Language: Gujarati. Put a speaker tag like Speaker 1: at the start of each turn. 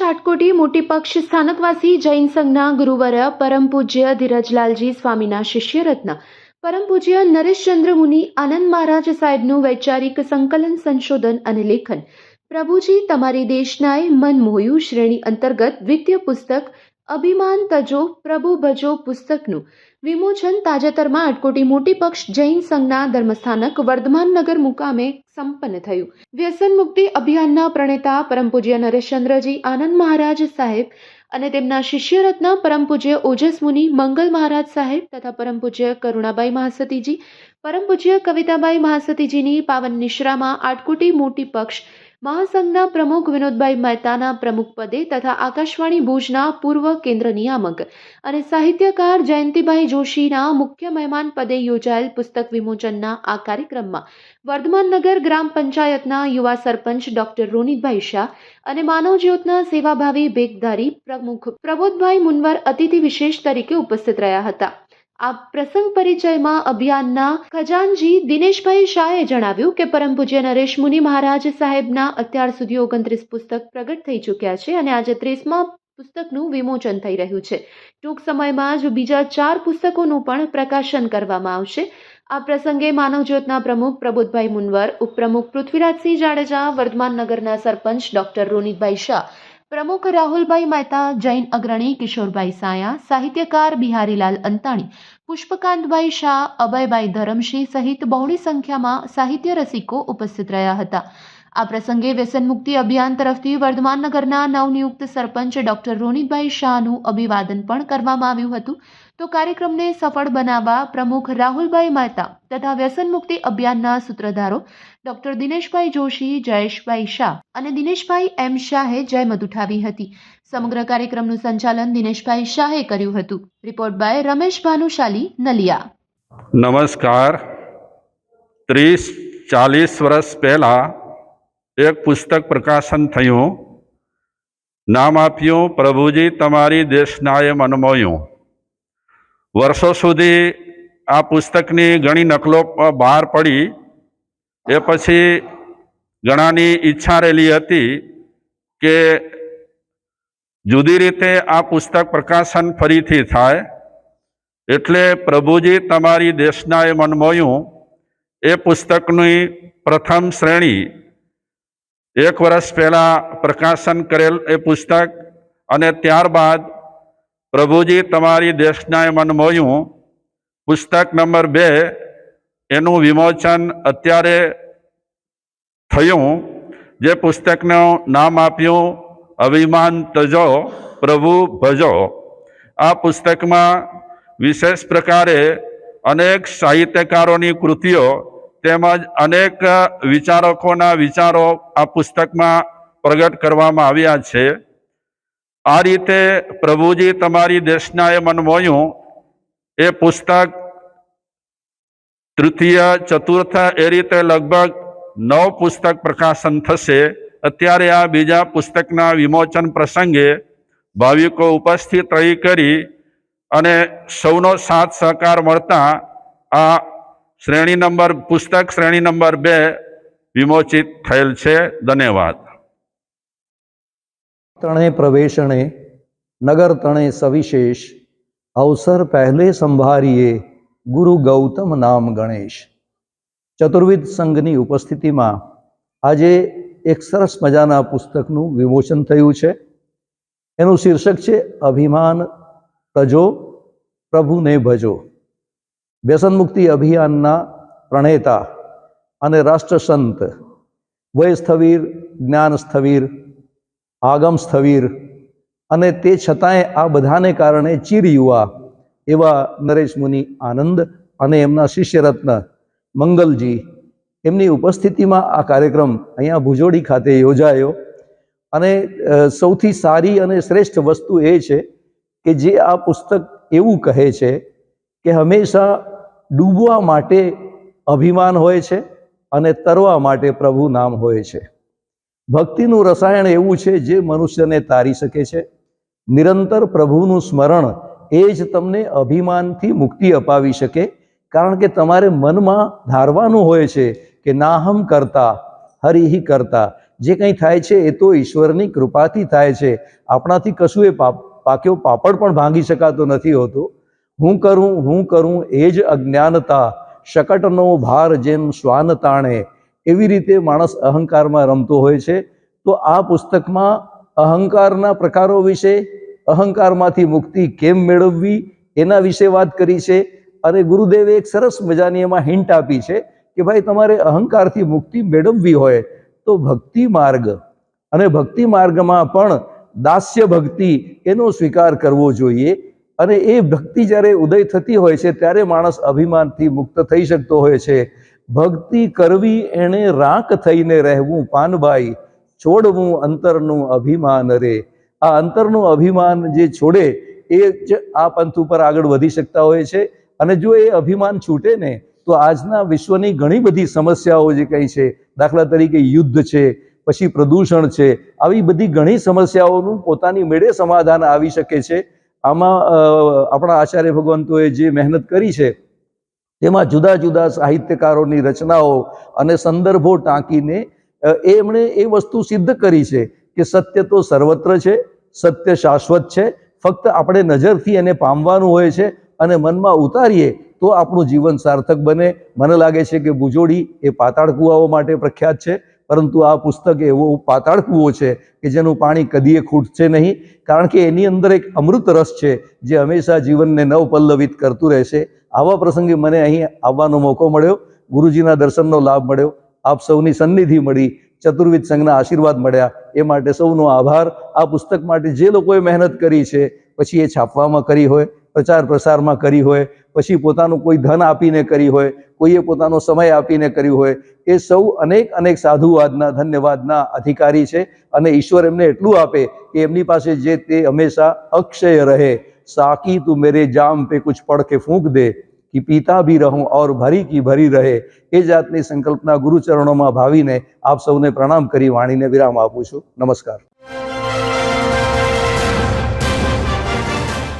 Speaker 1: છાટકોટી મોટી પક્ષ સ્થાનકવાસી જૈન સંઘના ગુરુવર્ય પરમ પૂજ્ય ધીરજલાલજી સ્વામીના શિષ્યરત્ન. પરમ પૂજ્ય નરેશચંદ્ર મુનિ આનંદ મહારાજ સાહેબનું વૈચારિક સંકલન, સંશોધન અને લેખન. પ્રભુજી, તમારી દેશનાએ મન મોહ્યું શ્રેણી અંતર્ગત દ્વિતીય પુસ્તક અભિમાન તજો, પ્રભુ ભજો પુસ્તકનું. વિમોચન તાજેતરમાં અટકોટી મોટી પક્ષ જૈન સંઘના ધર્મસ્થાનક વર્ધમાન નગર મુકામે સંપન્ન થયું. વ્યસન મુક્તિ અભિયાનના પ્રણેતા પરમ પૂજ્ય નરેશચંદ્રજી આનંદ મહારાજ સાહેબ અને તેમના શિષ્યરત્ન પરમ પૂજ્ય ઓજસ મુનિ મંગલ મહારાજ સાહેબ તથા પરમ પૂજ્ય કરુણાબાઈ મહાસતીજી, પરમ પૂજ્ય કવિતાબાઈ મહાસતીજીની પાવન નિશ્રામાં આટકોટી મોટી પક્ષ મહાસંઘના પ્રમુખ વિનોદભાઈ મહેતાના પ્રમુખ પદે તથા આકાશવાણી ભુજના પૂર્વ કેન્દ્ર નિયામક અને સાહિત્યકાર જયંતિભાઈ જોશીના મુખ્ય મહેમાન પદે યોજાયેલ પુસ્તક વિમોચનના આ કાર્યક્રમમાં વર્ધમાનનગર ગ્રામ પંચાયતના યુવા સરપંચ ડોક્ટર રોનિતભાઈ શાહ અને માનવ જ્યોતના સેવાભાવી ભેગધારી પ્રમુખ પ્રબોધભાઈ મુનવર અતિથિ વિશેષ તરીકે ઉપસ્થિત રહ્યા હતા. આ પ્રસંગ પરિચયમાં અભિયાનના ખજાનજી દિનેશભાઈ શાહે જણાવ્યું કે પરમ પૂજ્ય નરેશ મુનિ મહારાજ સાહેબના અત્યાર સુધી ઓગણત્રીસ પુસ્તક પ્રગટ થઈ ચૂક્યા છે અને આજે ત્રીસમાં પુસ્તકનું વિમોચન થઈ રહ્યું છે. ટૂંક સમયમાં જ બીજા ચાર પુસ્તકોનું પણ પ્રકાશન કરવામાં આવશે. આ પ્રસંગે માનવજ્યોતના પ્રમુખ પ્રબોધભાઈ મુનવર, ઉપપ્રમુખ પૃથ્વીરાજસિંહ જાડેજા, વર્ધમાન નગરના સરપંચ ડોક્ટર રોનિતભાઈ શાહ પ્રમુખ રાહુલભાઈ મહેતા, જૈન અગ્રણી કિશોરભાઈ સાયા, સાહિત્યકાર બિહારીલાલ અંતાણી, પુષ્પકાંતભાઈ શાહ, અભયભાઈ ધરમશી સહિત બહોળી સંખ્યામાં સાહિત્ય રસિકો ઉપસ્થિત રહ્યા હતા. આ પ્રસંગે વ્યસન મુક્તિ અભિયાન તરફથી વર્ધમાન નગરના નવનિયુક્ત સરપંચ ડોક્ટર રોનિતભાઈ શાહનું અભિવાદન પણ કરવામાં આવ્યું હતું. તો કાર્યક્રમને સફળ બનાવવા પ્રમુખ રાહુલભાઈ મહેતા તથા વ્યસન મુક્તિ અભિયાનના સૂત્રધારો ડોક્ટર દિનેશભાઈ જોશી, જયેશભાઈ શાહ અને દિનેશભાઈ એમ શાહે જયમત ઉઠાવી હતી. સમગ્ર કાર્યક્રમનું સંચાલન દિનેશભાઈ શાહે કર્યું હતું. Report by Ramesh Bhanushali, Naliya.
Speaker 2: નમસ્કાર. ત્રીસ ચાલીસ વર્ષ પહેલાં એક પુસ્તક પ્રકાશન થયું. નામ આપ્યું, પ્રભુજી, તમારી દેશનાએ મનમોયું. વર્ષો સુધી આ પુસ્તકની ઘણી નકલો બહાર પડી. એ પછી ઘણાની ઈચ્છા રહેલી હતી કે જુદી રીતે આ પુસ્તક પ્રકાશન ફરીથી થાય. એટલે પ્રભુજી, તમારી દેશનાએ મનમોયું એ પુસ્તકની પ્રથમ શ્રેણી એક વર્ષ પહેલાં પ્રકાશન કરેલ એ પુસ્તક અને ત્યારબાદ પ્રભુજી તમારી દેશનાએ મન મોયું. પુસ્તક નંબર બે, એનું વિમોચન અત્યારે થયું. જે પુસ્તકનું નામ આપ્યું, અભિમાન તજો, પ્રભુ ભજો. આ પુસ્તકમાં વિશેષ પ્રકારે અનેક સાહિત્યકારોની કૃતિઓ તેમજ અનેક વિચારકોના વિચારો આ પુસ્તકમાં પ્રગટ કરવામાં આવ્યા છે. આ રીતે પ્રભુજી તમારી દેશનાએ મનમોયું એ પુસ્તક તૃતીય, ચતુર્થ, એ રીતે લગભગ નવ પુસ્તક પ્રકાશન થશે. અત્યારે આ બીજા પુસ્તકના વિમોચન પ્રસંગે ભાવિકો ઉપસ્થિત રહી કરી અને સૌનો સાથ સહકાર મળતા આ શ્રેણી નંબર, પુસ્તક શ્રેણી નંબર બે વિમોચિત થયેલ છે. ધન્યવાદ.
Speaker 3: તણે પ્રવેશણે, નગર તણે સવિશેષ, અવસર પહેલે સંભારીએ ગુરુ ગૌતમ નામ ગણેશ. ચતુર્વિધ સંઘની ઉપસ્થિતિમાં આજે એક સરસ મજાના પુસ્તકનું વિમોચન થયું છે. એનું શીર્ષક છે, અભિમાન તજો પ્રભુને ભજો. વ્યસન મુક્તિ અભિયાનના પ્રણેતા અને રાષ્ટ્રસંત વય સ્થવીર જ્ઞાન સ્થવીર આગમ સ્થવીર અને તે છતાંય આ બધાને કારણે ચીર યુવા એવા નરેશ મુનિ આનંદ અને એમના શિષ્યરત્ન મંગલજી એમની ઉપસ્થિતિમાં આ કાર્યક્રમ અહીંયા ભુજોડી ખાતે યોજાયો. અને સૌથી સારી અને શ્રેષ્ઠ વસ્તુ એ છે કે જે આ પુસ્તક એવું કહે છે કે હંમેશા ડૂબવા માટે અભિમાન હોય છે અને તરવા માટે પ્રભુ નામ હોય છે. ભક્તિનું રસાયણ એવું છે જે મનુષ્યને તારી શકે છે. નિરંતર પ્રભુનું સ્મરણ એ જ તમને અભિમાનથી મુક્તિ અપાવી શકે. કારણ કે તમારે મનમાં ધારવાનું હોય છે કે નાહમ કરતા, હરિહિ કરતા, જે કંઈ થાય છે એ તો ઈશ્વરની કૃપાથી થાય છે. આપણાથી કશું એ પાપ, પાક્યો પાપડ પણ ભાંગી શકાતો નથી હોતો. હું કરું હું કરું એ જ અજ્ઞાનતા. શકટનો ભાર જેમ શ્વાન તાણે. એવી રીતે માણસ અહંકારમાં રમતો હોય છે. તો આ પુસ્તકમાં અહંકારના પ્રકારો વિશે, અહંકારમાંથી મુક્તિ કેમ મેળવવી, એના વિશે વાત કરી છે. અને ગુરુદેવે એક સરસ મજાની એમાં હિન્ટ આપી છે કે ભાઈ તમારે અહંકારથી મુક્તિ મેળવવી હોય તો ભક્તિ માર્ગ. અને ભક્તિ માર્ગમાં પણ દાસ્ય ભક્તિ એનો સ્વીકાર કરવો જોઈએ. અને એ ભક્તિ જ્યારે ઉદય થતી હોય છે, ત્યારે માણસ અભિમાનથી મુક્ત થઈ શકતો હોય છે. ભક્તિ કરવી એણે રાક થઈને રહેવું પાનબાઈ, છોડવું અંતરનું અભિમાન રે. આ અંતરનું અભિમાન જે છોડે, એ જ આ પંથ ઉપર આગળ વધી શકતા હોય છે. અને જો એ અભિમાન છૂટે ને, તો આજના વિશ્વની ઘણી બધી સમસ્યાઓ જે કંઈ છે, દાખલા તરીકે યુદ્ધ છે, પછી પ્રદૂષણ છે, આવી બધી ઘણી સમસ્યાઓનું પોતાની મેળે સમાધાન આવી શકે છે. આમાં આપણા આચાર્ય ભગવંતોએ જે મહેનત કરી છે, તેમાં જુદા જુદા સાહિત્યકારોની રચનાઓ અને સંદર્ભો ટાંકીને એમણે એ વસ્તુ સિદ્ધ કરી છે કે સત્ય તો સર્વત્ર છે, સત્ય શાશ્વત છે, ફક્ત આપણે નજરથી એને પામવાનું હોય છે અને મનમાં ઉતારીએ તો આપણું જીવન સાર્થક બને. મને લાગે છે કે ભુજોડી એ પાતાળ કુવાઓ માટે પ્રખ્યાત છે. પરંતુ આ પુસ્તક એવો પાતાળ કૂવો છે કે જેનું પાણી કદીએ ખૂટશે નહીં. કારણ કે એની અંદર એક અમૃત રસ છે જે હંમેશા જીવનને નવપલ્લવિત કરતું રહેશે. આવા પ્રસંગે મને અહીં આવવાનો મોકો મળ્યો. ગુરુજીના દર્શનનો લાભ મળ્યો. આપ સૌની સન્નિધિ મળી. ચતુર્વિધ સંઘના આશીર્વાદ મળ્યા. એ માટે સૌનો આભાર. આ પુસ્તક માટે જે લોકોએ મહેનત કરી છે, પછી એ છાપવામાં કરી હોય. પ્રચાર પ્રસારમાં કરી હોય, પછી પોતાનું કોઈ ધન આપીને કરી હોય, કોઈએ પોતાનો સમય આપીને કર્યું હોય, એ સૌ અનેક અનેક સાધુવાદના, ધન્યવાદના અધિકારી છે અને ઈશ્વર એમને એટલું આપે કે એમની પાસે જે તે હંમેશા અક્ષય રહે. સાકી તું મેરે જામ પે કુછ પડ ફૂંક દે, કે પીતા બી રહું ઓર ભરી કી ભરી રહે. એ જાતની સંકલ્પના ગુરુચરણોમાં ભાવીને આપ સૌને પ્રણામ કરી વાણીને વિરામ આપું છું. નમસ્કાર.